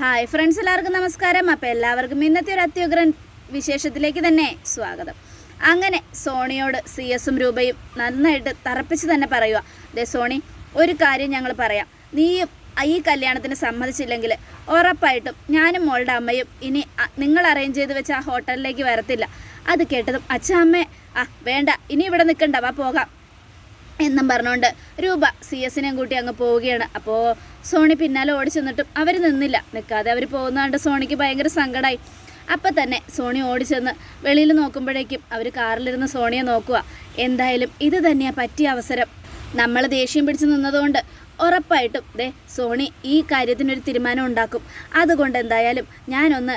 Hi friends എല്ലാവർക്കും നമസ്കാരം. അപ്പോൾ എല്ലാവർക്കും ഇന്നത്തെ ഒരു അത്യുഗ്രൻ വിശേഷത്തിലേക്ക് തന്നെ സ്വാഗതം. അങ്ങനെ സോണിയോട് സി എസും രൂപയും നന്നായിട്ട് തറപ്പിച്ച് തന്നെ പറയുക ദേ സോണി ഒരു കാര്യം ഞങ്ങൾ പറയാം. നീയും ഈ കല്യാണത്തിന് സമ്മതിച്ചില്ലെങ്കിൽ ഉറപ്പായിട്ടും ഞാനും മോളുടെ അമ്മയും ഇനി നിങ്ങൾ അറേഞ്ച് ചെയ്ത് വെച്ച ആ ഹോട്ടലിലേക്ക് വരത്തില്ല. അത് കേട്ടതും അച്ഛ അമ്മേ ആ വേണ്ട ഇനി ഇവിടെ നിൽക്കണ്ട വാ പോകാം. എന്നും പറഞ്ഞുകൊണ്ട് രൂപ സി എസിനെയും കൂട്ടി അങ്ങ് പോവുകയാണ്. അപ്പോൾ സോണി പിന്നാലെ ഓടി ചെന്നിട്ടും അവർ നിന്നില്ല. നിൽക്കാതെ അവർ പോകുന്നതുകൊണ്ട് സോണിക്ക് ഭയങ്കര സങ്കടമായി അപ്പം തന്നെ സോണി ഓടിച്ചെന്ന് വെളിയിൽ നോക്കുമ്പോഴേക്കും അവർ കാറിലിരുന്ന് സോണിയെ നോക്കുക. എന്തായാലും ഇത് തന്നെയാണ് പറ്റിയ അവസരം. നമ്മൾ ദേഷ്യം പിടിച്ച് നിന്നതുകൊണ്ട് ഉറപ്പായിട്ടും. ദേ സോണി ഈ കാര്യത്തിനൊരു തീരുമാനം ഉണ്ടാക്കും. അതുകൊണ്ട് എന്തായാലും ഞാനൊന്ന്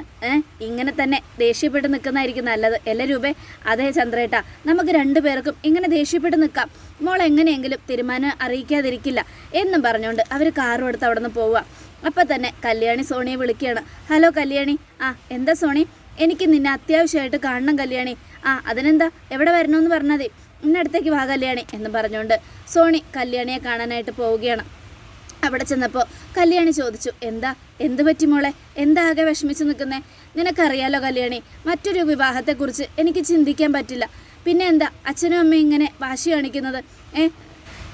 ഇങ്ങനെ തന്നെ ദേഷ്യപ്പെട്ട് നിൽക്കുന്നതായിരിക്കും നല്ലത്. എല്ലാ രൂപേ? അതേ ചന്ദ്രേട്ട നമുക്ക് രണ്ടു പേർക്കും ഇങ്ങനെ ദേഷ്യപ്പെട്ട് നിൽക്കാം. മോൾ എങ്ങനെയെങ്കിലും തീരുമാനം അറിയിക്കാതിരിക്കില്ല എന്നും പറഞ്ഞുകൊണ്ട് അവർ കാറും എടുത്ത് അവിടെ നിന്ന് പോവുക. അപ്പം തന്നെ കല്യാണി സോണിയെ വിളിക്കുകയാണ്. ഹലോ കല്യാണി. ആ എന്താ സോണി? എനിക്ക് നിന്നെ അത്യാവശ്യമായിട്ട് കാണണം കല്യാണി. ആ അതിനെന്താ? എവിടെ വരണമെന്ന് പറഞ്ഞാൽ ഇന്നടുത്തേക്ക് വാ കല്യാണി എന്ന് പറഞ്ഞുകൊണ്ട് സോണി കല്യാണിയെ കാണാനായിട്ട് പോവുകയാണ്. അവിടെ ചെന്നപ്പോൾ കല്യാണി ചോദിച്ചു എന്താ? എന്ത് പറ്റി മോളെ? എന്താ ആകെ വിഷമിച്ച് നിൽക്കുന്നേ? നിനക്കറിയാലോ കല്യാണി മറ്റൊരു വിവാഹത്തെക്കുറിച്ച് എനിക്ക് ചിന്തിക്കാൻ പറ്റില്ല. പിന്നെ എന്താ? അച്ഛനും അമ്മയും ഇങ്ങനെ വാശി കാണിക്കുന്നത്? ഏ?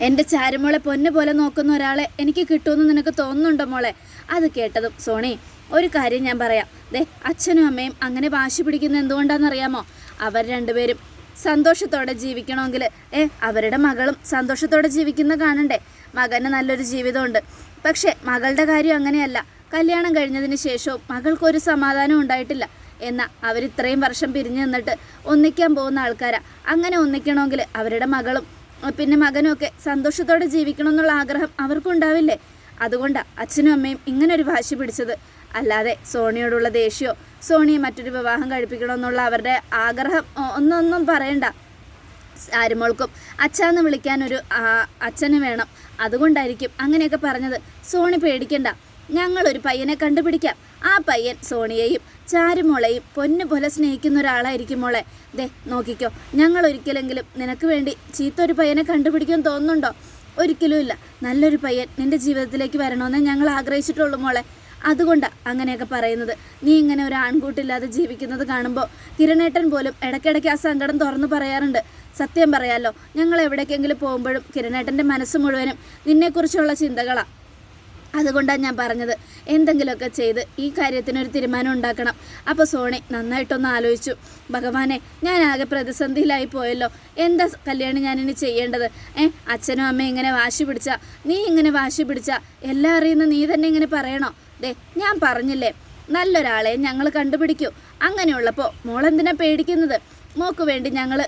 എന്റെ ചാരുമോളെ പൊന്നു പോലെ നോക്കുന്ന ഒരാളെ എനിക്ക് കിട്ടുമെന്ന് നിനക്ക് തോന്നുന്നുണ്ടോ മോളെ? അത് കേട്ടതും സോണി ഒരു കാര്യം ഞാൻ പറയാം. ദേ അച്ഛനും അമ്മയും അങ്ങനെ വാശി പിടിക്കുന്നത് എന്തുകൊണ്ടാണെന്നറിയാമോ? അവർ രണ്ടുപേരും സന്തോഷത്തോടെ ജീവിക്കണമെങ്കിൽ. ഏ അവരുടെ മകളും സന്തോഷത്തോടെ ജീവിക്കുന്ന കാണണ്ടേ? മകന് നല്ലൊരു ജീവിതമുണ്ട്. പക്ഷേ മകളുടെ കാര്യം അങ്ങനെയല്ല. കല്യാണം കഴിഞ്ഞതിന് ശേഷവും മകൾക്കൊരു സമാധാനം ഉണ്ടായിട്ടില്ല. എന്നാൽ അവരിത്രയും വർഷം പിരിഞ്ഞു നിന്നിട്ട് ഒന്നിക്കാൻ പോകുന്ന ആൾക്കാരാ. അങ്ങനെ ഒന്നിക്കണമെങ്കിൽ അവരുടെ മകളും പിന്നെ മകനും ഒക്കെ സന്തോഷത്തോടെ ജീവിക്കണമെന്നുള്ള ആഗ്രഹം അവർക്കുണ്ടാവില്ലേ? അതുകൊണ്ടാണ് അച്ഛനും അമ്മയും ഇങ്ങനൊരു വാശി പിടിച്ചത്. അല്ലാതെ സോണിയോടുള്ള ദേഷ്യമോ സോണിയെ മറ്റൊരു വിവാഹം കഴിപ്പിക്കണമെന്നുള്ള അവരുടെ ആഗ്രഹം ഒന്നൊന്നും പറയണ്ട. ആരുമോൾക്കും അച്ഛാന്ന് വിളിക്കാനൊരു അച്ഛന് വേണം. അതുകൊണ്ടായിരിക്കും അങ്ങനെയൊക്കെ പറഞ്ഞത്. സോണി പേടിക്കണ്ട. ഞങ്ങളൊരു പയ്യനെ കണ്ടുപിടിക്കാം. ആ പയ്യൻ സോണിയെയും ചാരുമോളെയും പൊന്നു പോലെ സ്നേഹിക്കുന്ന ഒരാളായിരിക്കും മോളെ. ദേ നോക്കിക്കോ. ഞങ്ങൾ ഒരിക്കലെങ്കിലും നിനക്ക് വേണ്ടി ചീത്ത ഒരു പയ്യനെ കണ്ടുപിടിക്കാൻ തോന്നുന്നുണ്ടോ? ഒരിക്കലും ഇല്ല നല്ലൊരു പയ്യൻ നിന്റെ ജീവിതത്തിലേക്ക് വരണമെന്ന് ഞങ്ങൾ ആഗ്രഹിച്ചിട്ടുള്ളൂ മോളെ. അതുകൊണ്ടാണ് അങ്ങനെയൊക്കെ പറയുന്നത്. നീ ഇങ്ങനെ ഒരു ആൺകൂട്ടില്ലാതെ ജീവിക്കുന്നത് കാണുമ്പോൾ കിരണേട്ടൻ പോലും ഇടയ്ക്കിടയ്ക്ക് ആ സങ്കടം തുറന്നു പറയാറുണ്ട്. സത്യം പറയാലോ ഞങ്ങൾ എവിടേക്കെങ്കിലും പോകുമ്പോഴും കിരണേട്ടന്റെ മനസ്സ് മുഴുവനും നിന്നെക്കുറിച്ചുള്ള ചിന്തകളാണ് അതുകൊണ്ടാണ് ഞാൻ പറഞ്ഞത് എന്തെങ്കിലുമൊക്കെ ചെയ്ത് ഈ കാര്യത്തിനൊരു തീരുമാനം ഉണ്ടാക്കണം. അപ്പോൾ സോണി നന്നായിട്ടൊന്ന് ആലോചിച്ചു. ഭഗവാനെ ഞാൻ ആകെ പ്രതിസന്ധിയിലായി പോയല്ലോ. എന്താ കല്യാണം ഞാനിനി ചെയ്യേണ്ടത്? ഏ അച്ഛനും അമ്മയും ഇങ്ങനെ വാശി പിടിച്ച? നീ ഇങ്ങനെ വാശി പിടിച്ച? എല്ലാം അറിയുന്ന നീ തന്നെ ഇങ്ങനെ പറയണോ? ദേ ഞാൻ പറഞ്ഞില്ലേ നല്ലൊരാളെ ഞങ്ങൾ കണ്ടുപിടിക്കൂ. അങ്ങനെയുള്ളപ്പോൾ മോളെന്തിനാ പേടിക്കുന്നത്? മോക്ക് വേണ്ടി ഞങ്ങൾ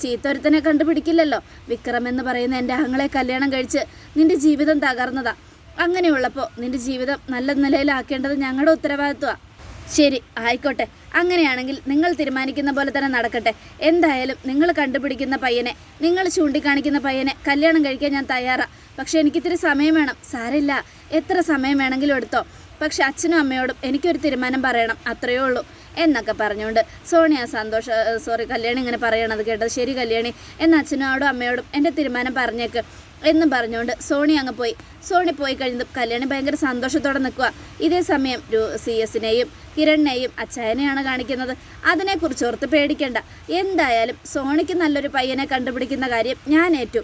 ചീത്തൊരുത്തനെ കണ്ടുപിടിക്കില്ലല്ലോ. വിക്രം എന്ന് പറയുന്ന എന്റെ ആങ്ങളെ കല്യാണം കഴിച്ച് നിന്റെ ജീവിതം തകർന്നതാ. അങ്ങനെയുള്ളപ്പോൾ നിന്റെ ജീവിതം നല്ല നിലയിലാക്കേണ്ടത് ഞങ്ങളുടെ ഉത്തരവാദിത്വമാണ് ശരി ആയിക്കോട്ടെ. അങ്ങനെയാണെങ്കിൽ നിങ്ങൾ തീരുമാനിക്കുന്ന പോലെ തന്നെ നടക്കട്ടെ. എന്തായാലും നിങ്ങൾ കണ്ടുപിടിക്കുന്ന പയ്യനെ നിങ്ങൾ ചൂണ്ടിക്കാണിക്കുന്ന പയ്യനെ കല്യാണം കഴിക്കാൻ ഞാൻ തയ്യാറാണ് പക്ഷെ എനിക്കിത്തിരി സമയം വേണം. സാരില്ല എത്ര സമയം വേണമെങ്കിലും എടുത്തോ. പക്ഷെ അച്ഛനും അമ്മയോടും എനിക്കൊരു തീരുമാനം പറയണം. അത്രയേ ഉള്ളൂ. എന്നൊക്കെ പറഞ്ഞുകൊണ്ട് സോണിയ സന്തോഷ സോറി കല്യാണി ഇങ്ങനെ പറയണത് കേട്ടത്. ശരി കല്യാണി. എന്ന അച്ഛനോടും അമ്മയോടും എന്റെ തീരുമാനം പറഞ്ഞേക്ക് എന്നും പറഞ്ഞുകൊണ്ട് സോണി അങ്ങ് പോയി. സോണി പോയി കഴിഞ്ഞതും കല്യാണി ഭയങ്കര സന്തോഷത്തോടെ നിൽക്കുക ഇതേ സമയം സി എസിനെയും കിരണിനെയും അച്ചായനെയാണ് കാണിക്കുന്നത്. അതിനെക്കുറിച്ച് ഓർത്ത് പേടിക്കേണ്ട. എന്തായാലും സോണിക്ക് നല്ലൊരു പയ്യനെ കണ്ടുപിടിക്കുന്ന കാര്യം ഞാൻ ഏറ്റു.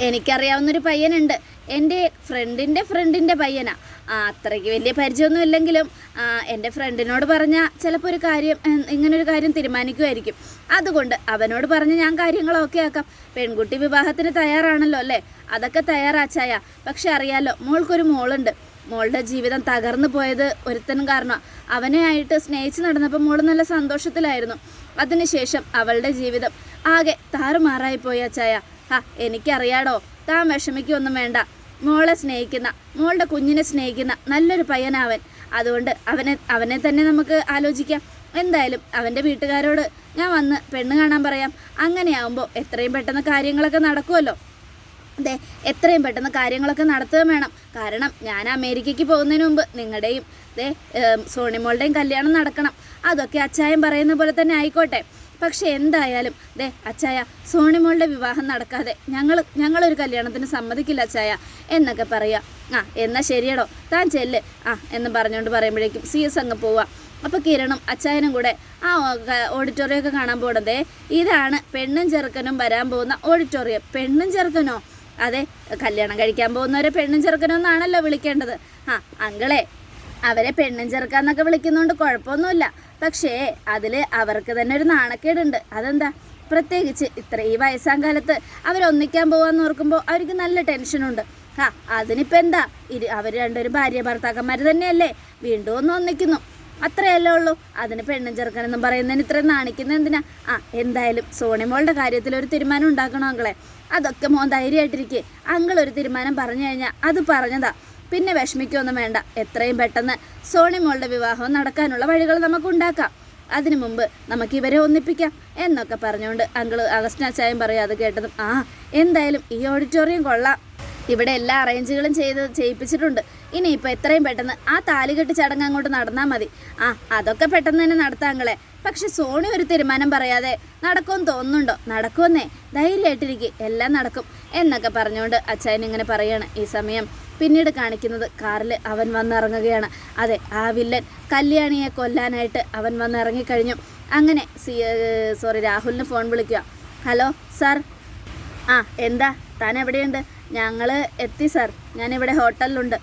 എനിക്കറിയാവുന്നൊരു പയ്യനുണ്ട്. എന്റെ ഫ്രണ്ടിന്റെ ഫ്രണ്ടിന്റെ പയ്യനാ. അത്രയ്ക്ക് വലിയ പരിചയമൊന്നും ഇല്ലെങ്കിലും എന്റെ ഫ്രണ്ടിനോട് പറഞ്ഞാൽ ചിലപ്പോൾ ഒരു കാര്യം ഇങ്ങനൊരു കാര്യം തീരുമാനിക്കുമായിരിക്കും അതുകൊണ്ട് അവനോട് പറഞ്ഞ് ഞാൻ കാര്യങ്ങളൊക്കെ ആക്കാം. പെൺകുട്ടി വിവാഹത്തിന് തയ്യാറാണല്ലോ അല്ലേ? അതൊക്കെ തയ്യാറാച്ചായ പക്ഷെ അറിയാലോ മോൾക്കൊരു മോളുണ്ട്. മോളുടെ ജീവിതം തകർന്നു പോയത് ഒരുത്തനും കാരണം. അവനെ ആയിട്ട് സ്നേഹിച്ച് നടന്നപ്പോൾ മോൾ നല്ല സന്തോഷത്തിലായിരുന്നു. അതിനുശേഷം അവളുടെ ജീവിതം ആകെ താറുമാറായി പോയി അച്ചായ. ആ എനിക്കറിയാടോ താൻ വിഷമിക്കൊന്നും വേണ്ട. മോളെ സ്നേഹിക്കുന്ന മോളുടെ കുഞ്ഞിനെ സ്നേഹിക്കുന്ന നല്ലൊരു പയ്യനാവൻ. അതുകൊണ്ട് അവനെ അവനെ തന്നെ നമുക്ക് ആലോചിക്കാം. എന്തായാലും അവന്റെ വീട്ടുകാരോട് ഞാൻ വന്ന് പെണ്ണ് കാണാൻ പറയാം. അങ്ങനെയാവുമ്പോൾ എത്രയും പെട്ടെന്ന് കാര്യങ്ങളൊക്കെ നടക്കുമല്ലോ. ദേ എത്രയും പെട്ടെന്ന് കാര്യങ്ങളൊക്കെ നടത്തുകയും വേണം. കാരണം ഞാൻ അമേരിക്കയ്ക്ക് പോകുന്നതിന് മുമ്പ് നിങ്ങളുടെയും ദേ സോണിമോളുടെയും കല്യാണം നടക്കണം. അതൊക്കെ അച്ചായൻ പറയുന്ന പോലെ തന്നെ ആയിക്കോട്ടെ. പക്ഷെ എന്തായാലും ദേ അച്ചായ സോണിമോളുടെ വിവാഹം നടക്കാതെ ഞങ്ങൾ ഞങ്ങളൊരു കല്യാണത്തിന് സമ്മതിക്കില്ല അച്ചായ. എന്നൊക്കെ പറയാം. ആ എന്നാൽ ശരിയടോ. താൻ ചെല്ല്. ആ എന്ന് പറഞ്ഞുകൊണ്ട് പറയുമ്പോഴേക്കും സി എസ് അങ്ങ് പോവാം. അപ്പോൾ കിരണും അച്ചായനും കൂടെ ആ ഓഡിറ്റോറിയം ഒക്കെ കാണാൻ പോകണതേ ഇതാണ് പെണ്ണും ചെറുക്കനും വരാൻ പോകുന്ന ഓഡിറ്റോറിയം പെണ്ണും ചെറുക്കനോ? അതെ കല്യാണം കഴിക്കാൻ പോകുന്നവരെ പെണ്ണും ചെറുക്കനും എന്നാണല്ലോ വിളിക്കേണ്ടത്. ആ അങ്കളെ അവരെ പെണ്ണും ചെറുക്കാന്നൊക്കെ വിളിക്കുന്നതുകൊണ്ട് കുഴപ്പമൊന്നുമില്ല. പക്ഷേ അതിൽ അവർക്ക് തന്നെ ഒരു നാണക്കേടുണ്ട്. അതെന്താ? പ്രത്യേകിച്ച് ഇത്ര ഈ വയസ്സാം കാലത്ത് അവരൊന്നിക്കാൻ പോകാന്ന് ഓർക്കുമ്പോൾ അവർക്ക് നല്ല ടെൻഷനുണ്ട്. ആ അതിനിപ്പോൾ എന്താ ഇരു അവർ രണ്ടുപേരും ഭാര്യ ഭർത്താക്കന്മാർ തന്നെയല്ലേ? വീണ്ടും ഒന്ന് ഒന്നിക്കുന്നു. അത്രയല്ലേ ഉള്ളൂ. അതിന് പെണ്ണും ചെറുക്കനെന്നും പറയുന്നതിന് ഇത്ര നാണിക്കുന്ന എന്തിനാ? ആ എന്തായാലും സോണി സോണിമോളുടെ കാര്യത്തിൽ ഒരു തീരുമാനം ഉണ്ടാക്കണം അങ്കളെ. അതൊക്കെ മോൻ ധൈര്യമായിട്ടിരിക്കേ. അങ്കിൾ ഒരു തീരുമാനം പറഞ്ഞു കഴിഞ്ഞാൽ അത് പറഞ്ഞതാ. പിന്നെ വിഷമിക്കൊന്നും വേണ്ട. എത്രയും പെട്ടെന്ന് സോണി സോണിമോളുടെ വിവാഹം നടക്കാനുള്ള വഴികൾ നമുക്ക് ഉണ്ടാക്കാം. അതിനു മുമ്പ് നമുക്ക് ഇവരെ ഒന്നിപ്പിക്കാം എന്നൊക്കെ പറഞ്ഞുകൊണ്ട് അങ്കിൾ അഗസ്റ്റിനാച്ചായം പറയും അത് കേട്ടതും ആ എന്തായാലും ഈ ഓഡിറ്റോറിയം കൊള്ളാം. ഇവിടെ എല്ലാ അറേഞ്ചുകളും ചെയ്ത് ചെയ്യിപ്പിച്ചിട്ടുണ്ട്. ഇനിയിപ്പോൾ എത്രയും പെട്ടെന്ന് ആ താലികെട്ട് ചടങ്ങ് അങ്ങോട്ട് നടന്നാൽ മതി. ആ അതൊക്കെ പെട്ടെന്ന് തന്നെ നടത്താങ്ങളെ പക്ഷെ സോണി ഒരു തീരുമാനം പറയാതെ നടക്കുമെന്ന് തോന്നുന്നുണ്ടോ? നടക്കുമെന്നേ ധൈര്യമായിട്ടിരിക്കും എല്ലാം നടക്കും എന്നൊക്കെ പറഞ്ഞുകൊണ്ട് അച്ചായൻ ഇങ്ങനെ പറയാണ് ഈ സമയം. പിന്നീട് കാണിക്കുന്നത് കാറിൽ അവൻ വന്നിറങ്ങുകയാണ്. അതെ ആ വില്ലൻ കല്യാണിയെ കൊല്ലാനായിട്ട് അവൻ വന്നിറങ്ങിക്കഴിഞ്ഞു. അങ്ങനെ സി സോറി രാഹുലിന് ഫോൺ വിളിക്കുക. Hello sir. ആ എന്താ? താൻ എവിടെയുണ്ട്? ഞങ്ങൾ എത്തി സാർ ഞാനിവിടെ ഹോട്ടലിലുണ്ട്.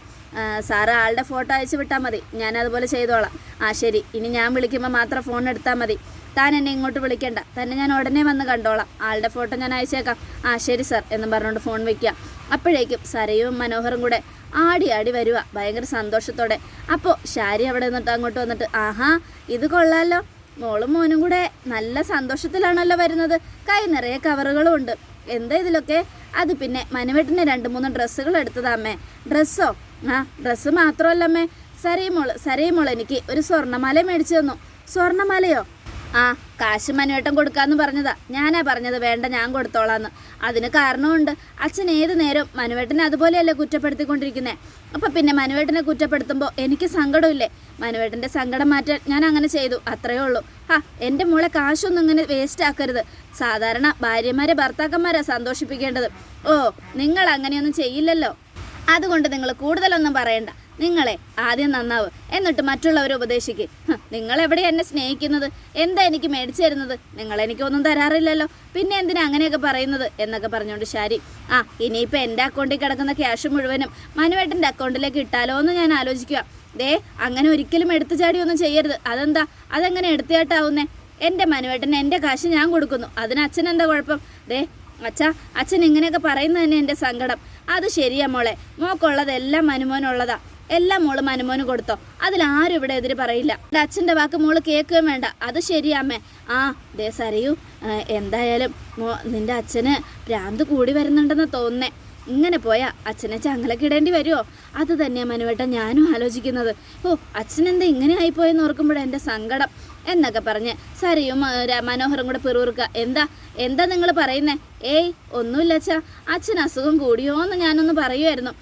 സാർ ആളുടെ ഫോട്ടോ അയച്ചു വിട്ടാൽ മതി. ഞാൻ അതുപോലെ ചെയ്തോളാം. ആ ശരി. ഇനി ഞാൻ വിളിക്കുമ്പോൾ മാത്രം ഫോൺ എടുത്താൽ മതി. താൻ എന്നെ ഇങ്ങോട്ട് വിളിക്കേണ്ട. തന്നെ ഞാൻ ഉടനെ വന്ന് കണ്ടോളാം. ആളുടെ ഫോട്ടോ ഞാൻ അയച്ചേക്കാം. ആ ശരി സാർ എന്ന് പറഞ്ഞുകൊണ്ട് ഫോൺ വയ്ക്കുക. അപ്പോഴേക്കും സരയും മനോഹറും കൂടെ ആടി ആടി വരിക ഭയങ്കര സന്തോഷത്തോടെ. അപ്പോൾ ശാരി അവിടെ നിന്നിട്ട് അങ്ങോട്ട് വന്നിട്ട് ആഹാ ഇത് കൊള്ളാലോ. മോളും മോനും കൂടെ നല്ല സന്തോഷത്തിലാണല്ലോ വരുന്നത്. കൈ നിറയെ കവറുകളും ഉണ്ട്. എന്താ ഇതിലൊക്കെ? അത് പിന്നെ മനുവെട്ടിന് രണ്ട് മൂന്ന് ഡ്രസ്സുകൾ എടുത്തതാ അമ്മേ. ഡ്രസ്സോ? ആ ഡ്രസ്സ് മാത്രമല്ല അമ്മേ. സരയുമോൾ സരയുമോൾ എനിക്ക് ഒരു സ്വർണമാല മേടിച്ചു തന്നു. സ്വർണമാലയോ? ആ കാശ് മനുവേട്ടം കൊടുക്കാന്ന് പറഞ്ഞതാ. ഞാനാ പറഞ്ഞത് വേണ്ട ഞാൻ കൊടുത്തോളാന്ന്. അതിന് കാരണമുണ്ട് അച്ഛൻ ഏത് നേരം മനുവേട്ടനെ അതുപോലെയല്ലേ കുറ്റപ്പെടുത്തിക്കൊണ്ടിരിക്കുന്നേ? അപ്പം പിന്നെ മനുവേട്ടനെ കുറ്റപ്പെടുത്തുമ്പോൾ എനിക്ക് സങ്കടമില്ലേ? മനുവേട്ടന്റെ സങ്കടം മാറ്റാൻ ഞാൻ അങ്ങനെ ചെയ്തു അത്രയേ ഉള്ളൂ. ആ എന്റെ മോളെ കാശൊന്നും ഇങ്ങനെ വേസ്റ്റ് ആക്കരുത്. സാധാരണ ഭാര്യമാരെ ഭർത്താക്കന്മാരാ സന്തോഷിപ്പിക്കേണ്ടത്. ഓ നിങ്ങൾ അങ്ങനെയൊന്നും ചെയ്യില്ലല്ലോ. അതുകൊണ്ട് നിങ്ങൾ കൂടുതലൊന്നും പറയണ്ട. നിങ്ങളെ ആദ്യം നന്നാവ്. എന്നിട്ട് മറ്റുള്ളവരെ ഉപദേശിക്ക്. നിങ്ങൾ എവിടെ എന്നെ സ്നേഹിക്കുന്നത്? എന്താ എനിക്ക് മേടിച്ചു തരുന്നത്? നിങ്ങൾ എനിക്കൊന്നും തരാറില്ലല്ലോ. പിന്നെ എന്തിനാ അങ്ങനെയൊക്കെ പറയുന്നത്? എന്നൊക്കെ പറഞ്ഞുകൊണ്ട് ശാരി ആ ഇനിയിപ്പോൾ എന്റെ അക്കൗണ്ടിൽ കിടക്കുന്ന ക്യാഷ് മുഴുവനും മനുവേട്ടന്റെ അക്കൗണ്ടിലേക്ക് ഇട്ടാലോ എന്ന് ഞാൻ ആലോചിക്കുക ദേ അങ്ങനെ ഒരിക്കലും എടുത്തു ചാടിയൊന്നും ചെയ്യരുത്. അതെന്താ? അതെങ്ങനെ എടുത്തുചാട്ടാവുന്നേ? എന്റെ മനുവേട്ടന് എന്റെ കാശ് ഞാൻ കൊടുക്കുന്നു. അതിന് അച്ഛൻ എന്താ കുഴപ്പം? ദേ അച്ഛാ അച്ഛൻ ഇങ്ങനെയൊക്കെ പറയുന്നത് തന്നെ എന്റെ സങ്കടം. അത് ശരിയാ മോളെ. മോക്കുള്ളതെല്ലാം മനുമോനുള്ളതാ. എല്ലാം മോൾ മനുമോന് കൊടുത്തോ. അതിലാരും ഇവിടെ എതിര് പറയില്ല. എന്റെ അച്ഛന്റെ വാക്ക് മോൾ കേൾക്കുകയും വേണ്ട. അത് ശരിയാ ആ ദേ സറിയൂ എന്തായാലും മോ നിന്റെ അച്ഛന് ഭ്രാന്ത് കൂടി വരുന്നുണ്ടെന്ന് തോന്നേ ഇങ്ങനെ പോയാൽ അച്ഛനെ ചങ്ങലക്കിടേണ്ടി വരുമോ അത് തന്നെയാണ് മനുവേട്ട ഞാനും ആലോചിക്കുന്നത്. ഓ അച്ഛനെന്താ ഇങ്ങനെ ആയിപ്പോയെന്ന് ഓർക്കുമ്പോഴാണ് എന്റെ സങ്കടം. എന്നൊക്കെ പറഞ്ഞ് സരയും മനോഹറും കൂടെ പിറുറുക്ക എന്താ? എന്താ നിങ്ങൾ പറയുന്നേ? ഏയ് ഒന്നുമില്ല അച്ഛാ. അച്ഛൻ അസുഖം കൂടിയോ എന്ന് ഞാനൊന്ന് പറയുമായിരുന്നു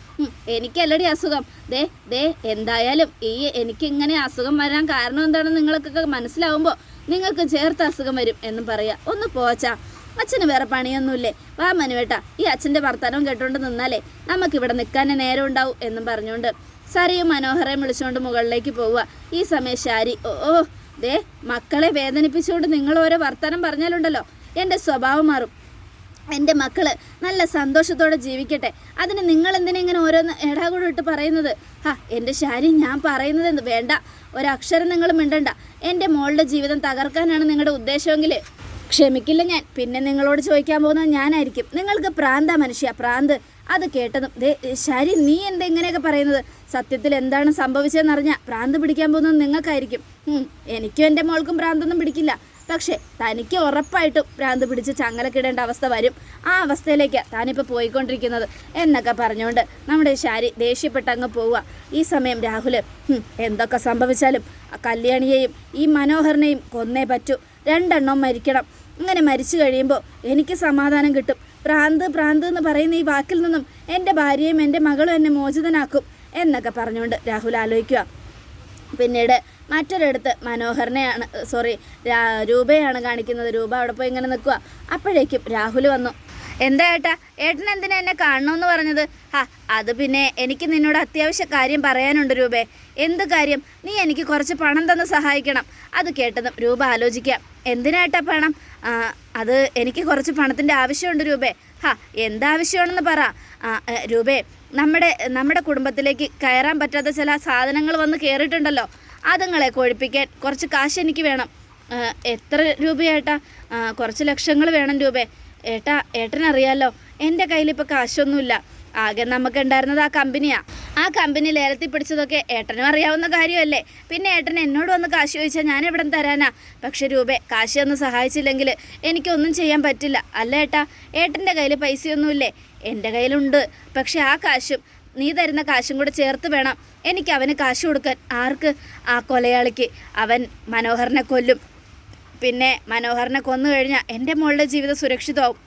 എനിക്കല്ലടി അസുഖം. ദേ ദേ എന്തായാലും ഈ എനിക്കിങ്ങനെ അസുഖം വരാൻ കാരണം എന്താണെന്ന് നിങ്ങൾക്കൊക്കെ മനസ്സിലാവുമ്പോൾ നിങ്ങൾക്ക് ചേർത്ത് അസുഖം വരും എന്ന് പറയാ. ഒന്ന് പോച്ചാ അച്ഛന് വേറെ പണിയൊന്നുമില്ലേ? വാ മനുവേട്ട ഈ അച്ഛന്റെ വർത്തമാനം കേട്ടുകൊണ്ട് നിന്നാലേ നമുക്കിവിടെ നിൽക്കാനേ നേരം ഉണ്ടാവും എന്നും പറഞ്ഞുകൊണ്ട് സരയും മനോഹരയും വിളിച്ചുകൊണ്ട് മുകളിലേക്ക് പോവുക ഈ സമയം ശാരി ഓ ദേ മക്കളെ വേദനിപ്പിച്ചുകൊണ്ട് നിങ്ങൾ ഓരോ വർത്തമാനം പറഞ്ഞാലുണ്ടല്ലോ. എന്റെ സ്വഭാവം മാറും. എന്റെ മക്കൾ നല്ല സന്തോഷത്തോടെ ജീവിക്കട്ടെ. അതിന് നിങ്ങൾ എന്തിനാ ഇങ്ങനെ ഓരോന്ന് എടാകൂടെ ഇട്ട് പറയുന്നത്? ഹാ എന്റെ ശാരി ഞാൻ പറയുന്നത് എന്ത്? വേണ്ട. ഒരക്ഷരം നിങ്ങൾ മിണ്ടണ്ട. എന്റെ മോളുടെ ജീവിതം തകർക്കാനാണ് നിങ്ങളുടെ ഉദ്ദേശമെങ്കിൽ. ക്ഷമിക്കില്ല ഞാൻ. പിന്നെ നിങ്ങളോട് ചോദിക്കാൻ പോകുന്നത് ഞാനായിരിക്കും. നിങ്ങൾക്ക് പ്രാന്ത മനുഷ്യ പ്രാന്ത്. അത് കേട്ടതും. ദേ ശരി നീ എന്തെങ്ങനെയൊക്കെ പറയുന്നത്? സത്യത്തിൽ എന്താണ് സംഭവിച്ചതെന്നറിഞ്ഞാൽ പ്രാന്ത് പിടിക്കാൻ പോകുന്നത് നിങ്ങൾക്കായിരിക്കും. എനിക്കും എന്റെ മോൾക്കും പ്രാന്തൊന്നും പിടിക്കില്ല. പക്ഷേ തനിക്ക് ഉറപ്പായിട്ടും ഭ്രാന്ത് പിടിച്ച് ചങ്ങലക്കിടേണ്ട അവസ്ഥ വരും. ആ അവസ്ഥയിലേക്ക് താനിപ്പോൾ പോയിക്കൊണ്ടിരിക്കുന്നത് എന്നൊക്കെ പറഞ്ഞുകൊണ്ട് നമ്മുടെ ശാരി ദേഷ്യപ്പെട്ട് അങ്ങ് പോവുക. ഈ സമയം രാഹുൽ എന്തൊക്കെ സംഭവിച്ചാലും കല്യാണിയെയും ഈ മനോഹരനെയും കൊന്നേ പറ്റൂ. രണ്ടെണ്ണം മരിക്കണം. ഇങ്ങനെ മരിച്ചു കഴിയുമ്പോൾ എനിക്ക് സമാധാനം കിട്ടും. പ്രാന്ത് പ്രാന്ത് എന്ന് പറയുന്ന ഈ വാക്കിൽ നിന്നും എന്റെ ഭാര്യയും എന്റെ മകളും എന്നെ മോചിതനാക്കും എന്നൊക്കെ പറഞ്ഞുകൊണ്ട് രാഹുൽ ആലോചിക്കുക. പിന്നീട് മറ്റൊരിടത്ത് മനോഹരനെയാണ് സോറി രൂപയാണ് കാണിക്കുന്നത്. രൂപ അവിടെ പോയി ഇങ്ങനെ നിൽക്കുക. അപ്പോഴേക്കും രാഹുൽ വന്നു. എന്താ ഏട്ടാ? ഏട്ടൻ എന്തിനാ എന്നെ കാണണമെന്ന് പറഞ്ഞത്? ഹാ അത് പിന്നെ എനിക്ക് നിന്നോട് അത്യാവശ്യ കാര്യം പറയാനുണ്ട് രൂപേ. എന്ത് കാര്യം? നീ എനിക്ക് കുറച്ച് പണം തന്ന് സഹായിക്കണം. അത് കേട്ടതും രൂപ ആലോചിക്കാം എന്തിനായിട്ടാ പണം? അത് എനിക്ക് കുറച്ച് പണത്തിന്റെ ആവശ്യമുണ്ട് രൂപേ. ഹാ എന്താവശ്യമാണെന്ന് പറ. ആ, രൂപേ നമ്മുടെ നമ്മുടെ കുടുംബത്തിലേക്ക് കയറാൻ പറ്റാത്ത ചില സാധനങ്ങൾ വന്ന് കയറിയിട്ടുണ്ടല്ലോ അതുങ്ങളെ കൊഴിപ്പിക്കാൻ കുറച്ച് കാശ് എനിക്ക് വേണം. എത്ര രൂപയേട്ടാ കുറച്ച് ലക്ഷങ്ങൾ വേണം രൂപേ. ഏട്ടാ ഏട്ടനറിയാലോ എന്റെ കയ്യിലിപ്പോൾ കാശൊന്നുമില്ല. ആകെ നമുക്ക് ഉണ്ടായിരുന്നത് ആ കമ്പനിയാണ് ആ കമ്പനി ലേലത്തിൽ പിടിച്ചതൊക്കെ ഏട്ടനും അറിയാവുന്ന കാര്യമല്ലേ? പിന്നെ ഏട്ടൻ എന്നോട് വന്ന് കാശ് ചോദിച്ചാൽ ഞാൻ എവിടെ തരാനാ? പക്ഷെ രൂപേ കാശ് ഒന്ന് സഹായിച്ചില്ലെങ്കിൽ എനിക്കൊന്നും ചെയ്യാൻ പറ്റില്ല. അല്ല ഏട്ടാ ഏട്ടന്റെ കയ്യിൽ പൈസയൊന്നുമില്ലേ? എന്റെ കയ്യിലുണ്ട്. പക്ഷെ ആ കാശും നീ തരുന്ന കാശും കൂടെ ചേർത്ത് വേണം എനിക്ക് അവന് കാശ് കൊടുക്കാൻ. ആർക്ക്? ആ കൊലയാളിക്ക്. അവൻ മനോഹരനെ കൊല്ലും. പിന്നെ മനോഹരനെ കൊന്നു കഴിഞ്ഞാൽ എന്റെ മോളുടെ ജീവിതം സുരക്ഷിതമാവും.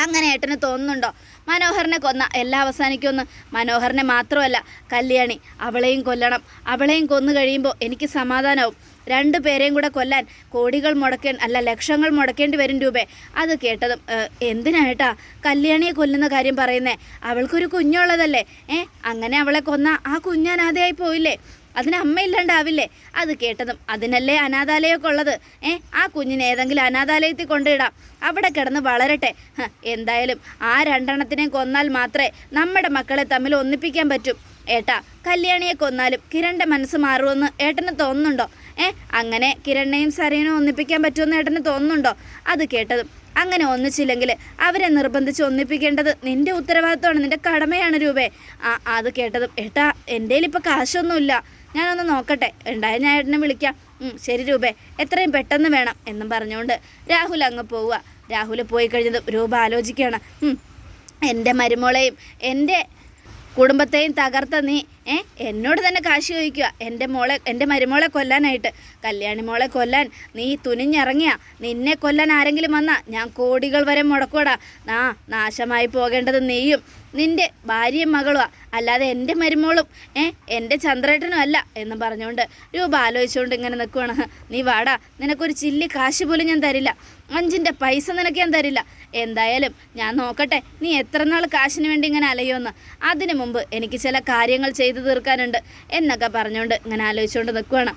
അങ്ങനെ ഏട്ടന് തോന്നുന്നുണ്ടോ? മനോഹരനെ കൊന്ന. എല്ലാം അവസാനിക്കുമെന്ന് മനോഹരനെ മാത്രമല്ല കല്യാണി. അവളെയും കൊല്ലണം. അവളെയും കൊന്നു കഴിയുമ്പോൾ എനിക്ക് സമാധാനവും രണ്ടു പേരെയും കൂടെ കൊല്ലാൻ കോടികൾ മുടക്കേ അല്ല ലക്ഷങ്ങൾ മുടക്കേണ്ടി വരും രൂപേ. അത് കേട്ടതും "ഏഹ്, എന്തിനായിട്ടാ കല്യാണിയെ കൊല്ലുന്ന കാര്യം പറയുന്നേ? അവൾക്കൊരു കുഞ്ഞുള്ളതല്ലേ? ഏ അങ്ങനെ അവളെ കൊന്ന ആ കുഞ്ഞനാഥയായി പോയില്ലേ? അതിന് അമ്മയില്ലാണ്ടാവില്ലേ? അത് കേട്ടതും അതിനല്ലേ അനാഥാലയമൊക്കെ ഉള്ളത്? ഏ ആ കുഞ്ഞിനെ ഏതെങ്കിലും അനാഥാലയത്തിൽ കൊണ്ടിടാം അവിടെ കിടന്ന് വളരട്ടെ. എന്തായാലും ആ രണ്ടെണ്ണത്തിനെ കൊന്നാൽ മാത്രമേ നമ്മുടെ മക്കളെ തമ്മിൽ ഒന്നിപ്പിക്കാൻ പറ്റും. ഏട്ടാ കല്യാണിയെ കൊന്നാലും കിരണിന്റെ മനസ്സ് മാറുമെന്ന് ഏട്ടന് തോന്നുന്നുണ്ടോ? ഏ അങ്ങനെ കിരണിനെയും സരയനും ഒന്നിപ്പിക്കാൻ പറ്റുമെന്ന് ഏട്ടന് തോന്നുന്നുണ്ടോ? അത് കേട്ടതും. അങ്ങനെ ഒന്നിച്ചില്ലെങ്കിൽ അവരെ നിർബന്ധിച്ച് ഒന്നിപ്പിക്കേണ്ടത് നിന്റെ ഉത്തരവാദിത്തമാണ് നിന്റെ കടമയാണ് രൂപേ. ആ അത് കേട്ടതും ഏട്ടാ എന്റെ ഇപ്പോൾ കാശൊന്നുമില്ല. ഞാനൊന്ന് നോക്കട്ടെ ഉണ്ടായ ഞാൻ ഏട്ടനെ വിളിക്കാം. ശരി രൂപേ എത്രയും പെട്ടെന്ന് വേണം എന്നും പറഞ്ഞുകൊണ്ട് രാഹുൽ അങ്ങ് പോവുക. രാഹുൽ പോയി കഴിഞ്ഞതും രൂപ ആലോചിക്കുകയാണ് എന്റെ മരുമോളെയും എന്റെ കുടുംബത്തെയും തകർത്ത നീ ഏ? എന്നോട് തന്നെ കാശ് ചോദിക്കുക. എന്റെ മോളെ എന്റെ മരുമോളെ കൊല്ലാനായിട്ട്. കല്യാണി മോളെ കൊല്ലാൻ നീ തുനിഞ്ഞിറങ്ങിയ. നിന്നെ കൊല്ലാൻ ആരെങ്കിലും വന്നാ? ഞാൻ കോടികൾ വരെ മുടക്കൂടാ ആ നാശമായി പോകേണ്ടത് നീയും. നിന്റെ ഭാര്യയും മകളുമാ അല്ലാതെ എന്റെ മരുമോളും ഏ? എന്റെ ചന്ദ്രേട്ടനും അല്ല എന്ന് പറഞ്ഞുകൊണ്ട് രൂപ ആലോചിച്ചുകൊണ്ട് ഇങ്ങനെ നിൽക്കുവാണ്. നീ വാടാ. നിനക്കൊരു ചില്ലി കാശ് പോലും ഞാൻ തരില്ല. അഞ്ചിന്റെ പൈസ നിനക്ക് ഞാൻ തരില്ല. എന്തായാലും ഞാൻ നോക്കട്ടെ നീ എത്ര നാൾ കാശിന് വേണ്ടി ഇങ്ങനെ അലയുമെന്ന്. അതിനു മുമ്പ് എനിക്ക് ചില കാര്യങ്ങൾ ചെയ്തു തീർക്കാനുണ്ട് എന്നൊക്കെ പറഞ്ഞുകൊണ്ട് ഇങ്ങനെ ആലോചിച്ചുകൊണ്ട് നിൽക്കുകയാണ്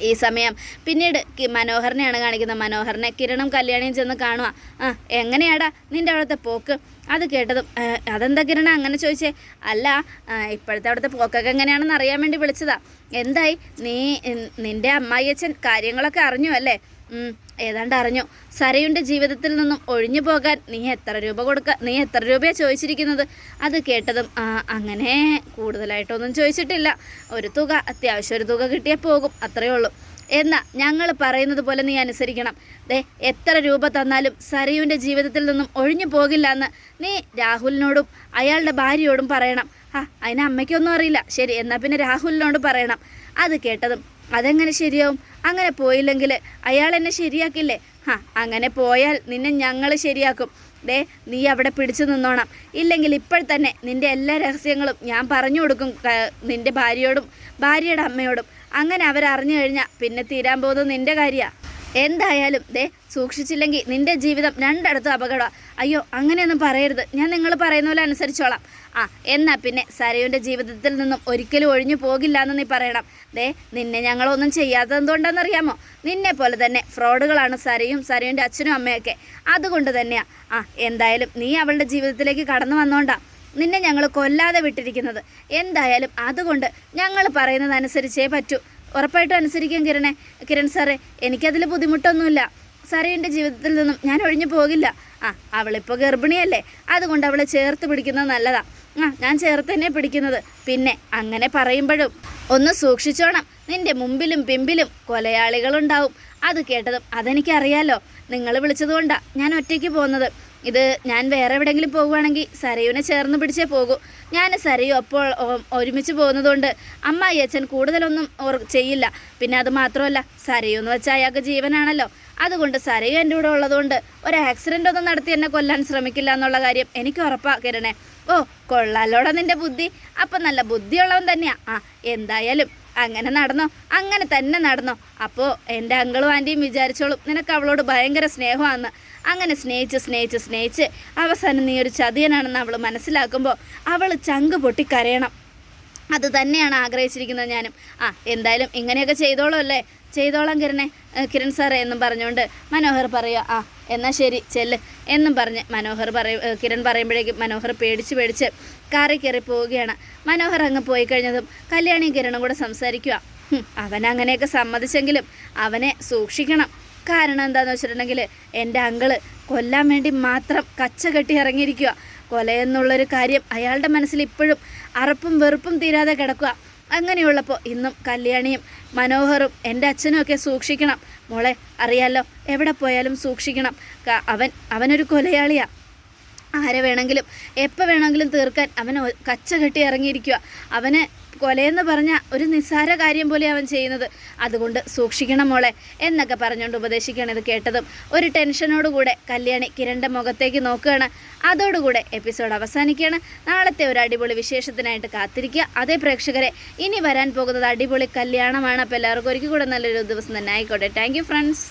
ഈ സമയം പിന്നീട് മനോഹരനെയാണ് കാണിക്കുന്നത്. മനോഹരനെ കിരണും കല്യാണിയും ചെന്ന് കാണുക ആ എങ്ങനെയാടാ നിന്റെ അവിടുത്തെ പോക്ക്? അത് കേട്ടതും "ഏ, അതെന്താ കിരണ അങ്ങനെ ചോദിച്ചേ? അല്ല ഇപ്പോഴത്തെ അവിടുത്തെ പോക്കൊക്കെ എങ്ങനെയാണെന്ന് അറിയാൻ വേണ്ടി വിളിച്ചതാ. എന്തായി? നീ നിന്റെ അമ്മായിയച്ഛൻ കാര്യങ്ങളൊക്കെ അറിഞ്ഞു അല്ലേ? ഏതാണ്ട് അറിഞ്ഞു. സരയുടെ ജീവിതത്തിൽ നിന്നും ഒഴിഞ്ഞു പോകാൻ നീ എത്ര രൂപ കൊടുക്ക നീ എത്ര രൂപയാണ് ചോദിച്ചിരിക്കുന്നത്? അത് കേട്ടതും "ആ, അങ്ങനെ കൂടുതലായിട്ടൊന്നും ചോദിച്ചിട്ടില്ല. ഒരു തുക അത്യാവശ്യം ഒരു തുക കിട്ടിയാൽ പോകും അത്രയേ ഉള്ളൂ. എന്നാ ഞങ്ങൾ പറയുന്നത് പോലെ നീ അനുസരിക്കണം. ദേ എത്ര രൂപ തന്നാലും സരയുവിന്റെ ജീവിതത്തിൽ നിന്നും ഒഴിഞ്ഞു പോകില്ല എന്ന് നീ രാഹുലിനോടും അയാളുടെ ഭാര്യയോടും പറയണം. ആ അതിന് അമ്മയ്ക്കൊന്നും അറിയില്ല. ശരി എന്നാൽ പിന്നെ രാഹുലിനോട് പറയണം. അത് കേട്ടതും അതെങ്ങനെ ശരിയാവും? അങ്ങനെ പോയില്ലെങ്കിൽ അയാൾ എന്നെ ശരിയാക്കില്ലേ? ഹാ അങ്ങനെ പോയാൽ നിന്നെ ഞങ്ങൾ ശരിയാക്കും. ദേ നീ അവിടെ പിടിച്ചു നിന്നോണം. ഇല്ലെങ്കിൽ ഇപ്പോൾ തന്നെ നിന്റെ എല്ലാ രഹസ്യങ്ങളും ഞാൻ പറഞ്ഞു കൊടുക്കും നിന്റെ ഭാര്യയോടും ഭാര്യയുടെ അമ്മയോടും. അങ്ങനെ അവരറിഞ്ഞു കഴിഞ്ഞാൽ പിന്നെ തീരാൻ പോകുന്നത് നിന്റെ കാര്യമാണ് എന്തായാലും ദേ സൂക്ഷിച്ചില്ലെങ്കിൽ നിന്റെ ജീവിതം രണ്ടിടത്തും അപകടമാണ് അയ്യോ അങ്ങനെയൊന്നും പറയരുത്. ഞാൻ നിങ്ങൾ പറയുന്ന പോലെ അനുസരിച്ചോളാം. ആ എന്നാ പിന്നെ സരയുന്റെ ജീവിതത്തിൽ നിന്നും ഒരിക്കലും ഒഴിഞ്ഞു പോകില്ല എന്ന് നീ പറയണം. ദേ നിന്നെ ഞങ്ങളൊന്നും ചെയ്യാത്തത് എന്തുകൊണ്ടാണെന്നറിയാമോ നിന്നെ പോലെ തന്നെ ഫ്രോഡുകളാണ് സരയും സരയുടെ അച്ഛനും അമ്മയൊക്കെ. അതുകൊണ്ട് തന്നെയാ. ആ എന്തായാലും നീ അവളുടെ ജീവിതത്തിലേക്ക് കടന്നു വന്നോണ്ടാ. നിന്നെ ഞങ്ങൾ കൊല്ലാതെ വിട്ടിരിക്കുന്നത്. എന്തായാലും അതുകൊണ്ട് ഞങ്ങൾ പറയുന്നതനുസരിച്ചേ പറ്റൂ. ഉറപ്പായിട്ടും അനുസരിക്കാം കിരണേ. കിരൺ സാറേ എനിക്കതിൽ ബുദ്ധിമുട്ടൊന്നുമില്ല. സാറേ എന്റെ ജീവിതത്തിൽ നിന്നും ഞാൻ ഒഴിഞ്ഞു പോകില്ല. ആ അവളിപ്പോൾ ഗർഭിണിയല്ലേ. അതുകൊണ്ട് അവളെ ചേർത്ത് പിടിക്കുന്നത് നല്ലതാണ് ആ ഞാൻ ചേർത്ത് തന്നെ പിടിക്കുന്നത്. പിന്നെ അങ്ങനെ പറയുമ്പോഴും ഒന്ന് സൂക്ഷിച്ചോണം. നിന്റെ മുമ്പിലും പിമ്പിലും കൊലയാളികളുണ്ടാവും. അത് കേട്ടതും അതെനിക്കറിയാലോ. നിങ്ങൾ വിളിച്ചതുകൊണ്ടാണ് ഞാൻ ഒറ്റയ്ക്ക് പോകുന്നത്. ഇത് ഞാൻ വേറെ എവിടെയെങ്കിലും പോകുവാണെങ്കിൽ സരയുവിനെ ചേർന്ന് പിടിച്ചേ പോകൂ. ഞാൻ സരയു അപ്പോൾ ഒരുമിച്ച് പോകുന്നതുകൊണ്ട് അമ്മ അച്ഛൻ കൂടുതലൊന്നും ഓർ- ചെയ്യില്ല. പിന്നെ അത് മാത്രമല്ല സരയു എന്ന് വെച്ചാൽ അയാൾക്ക് ജീവനാണല്ലോ. അതുകൊണ്ട് സരയു എന്റെ കൂടെ ഉള്ളതുകൊണ്ട് ഒരു ആക്സിഡന്റ് ഒന്നും നടത്തി എന്നെ കൊല്ലാൻ ശ്രമിക്കില്ല എന്നുള്ള കാര്യം എനിക്ക് ഉറപ്പാക്കരണേ ഓ കൊള്ളാലോടാ നിന്റെ ബുദ്ധി. അപ്പം നല്ല ബുദ്ധിയുള്ളവൻ തന്നെയാണ് ആ എന്തായാലും അങ്ങനെ നടന്നോ അങ്ങനെ തന്നെ നടന്നോ. അപ്പോൾ എന്റെ അങ്കിളും ആന്റിയും വിചാരിച്ചോളും നിനക്ക് അവളോട് ഭയങ്കര സ്നേഹമാണെന്ന്. അങ്ങനെ സ്നേഹിച്ച് സ്നേഹിച്ച് സ്നേഹിച്ച് അവസാനം നീ ഒരു ചതിയനാണെന്ന് അവൾ മനസ്സിലാക്കുമ്പോൾ അവൾ ചങ്ക് പൊട്ടി കരയണം അത് തന്നെയാണ് ആഗ്രഹിച്ചിരിക്കുന്നത് ഞാനും. ആ എന്തായാലും ഇങ്ങനെയൊക്കെ ചെയ്തോളൂ അല്ലേ? ചെയ്തോളാം കിരണേ കിരൺ സാറേ എന്നും പറഞ്ഞുകൊണ്ട് മനോഹർ പറയുക ആ എന്നാൽ ശരി ചെല്ല് എന്നും പറഞ്ഞ് മനോഹർ പറയും കിരൺ പറയുമ്പോഴേക്കും മനോഹർ പേടിച്ച് പേടിച്ച് കാറി കയറി പോവുകയാണ്. മനോഹർ അങ്ങ് പോയി കഴിഞ്ഞതും കല്യാണിയും കിരണും കൂടെ സംസാരിക്കുക അവനങ്ങനെയൊക്കെ സമ്മതിച്ചെങ്കിലും അവനെ സൂക്ഷിക്കണം. കാരണം എന്താണെന്ന് വെച്ചിട്ടുണ്ടെങ്കിൽ എന്റെ അങ്കിൾ കൊല്ലാൻ വേണ്ടി മാത്രം കച്ച കെട്ടി ഇറങ്ങിയിരിക്കുക കൊലയെന്നുള്ളൊരു കാര്യം അയാളുടെ മനസ്സിൽ ഇപ്പോഴും അറപ്പും വെറുപ്പും തീരാതെ കിടക്കുക അങ്ങനെയുള്ളപ്പോൾ ഇന്നും കല്യാണിയും മനോഹറും എന്റെ അച്ഛനും ഒക്കെ സൂക്ഷിക്കണം. മോളെ അറിയാലോ എവിടെ പോയാലും സൂക്ഷിക്കണം. അവൻ അവനൊരു കൊലയാളിയാണ് ആരെ വേണമെങ്കിലും എപ്പോൾ വേണമെങ്കിലും തീർക്കാൻ അവൻ കച്ച കെട്ടി ഇറങ്ങിയിരിക്കുക അവന് കൊലയെന്ന് പറഞ്ഞ ഒരു നിസ്സാര കാര്യം പോലെ അവൻ ചെയ്യുന്നത്. അതുകൊണ്ട് സൂക്ഷിക്കണം മോളെ എന്നൊക്കെ പറഞ്ഞുകൊണ്ട് ഉപദേശിക്കുകയാണ് ഇത് കേട്ടതും. ഒരു ടെൻഷനോടുകൂടെ കല്യാണി കിരണിന്റെ മുഖത്തേക്ക് നോക്കുകയാണ്. അതോടുകൂടെ എപ്പിസോഡ് അവസാനിക്കുകയാണ്. നാളത്തെ ഒരു അടിപൊളി വിശേഷത്തിനായിട്ട് കാത്തിരിക്കുക. അതേ പ്രേക്ഷകരെ ഇനി വരാൻ പോകുന്നത് അടിപൊളി കല്യാണമാണ്. അപ്പോൾ എല്ലാവർക്കും ഒരിക്കൽ കൂടെ നല്ലൊരു ദിവസം തന്നെ ആയിക്കോട്ടെ. Thank friends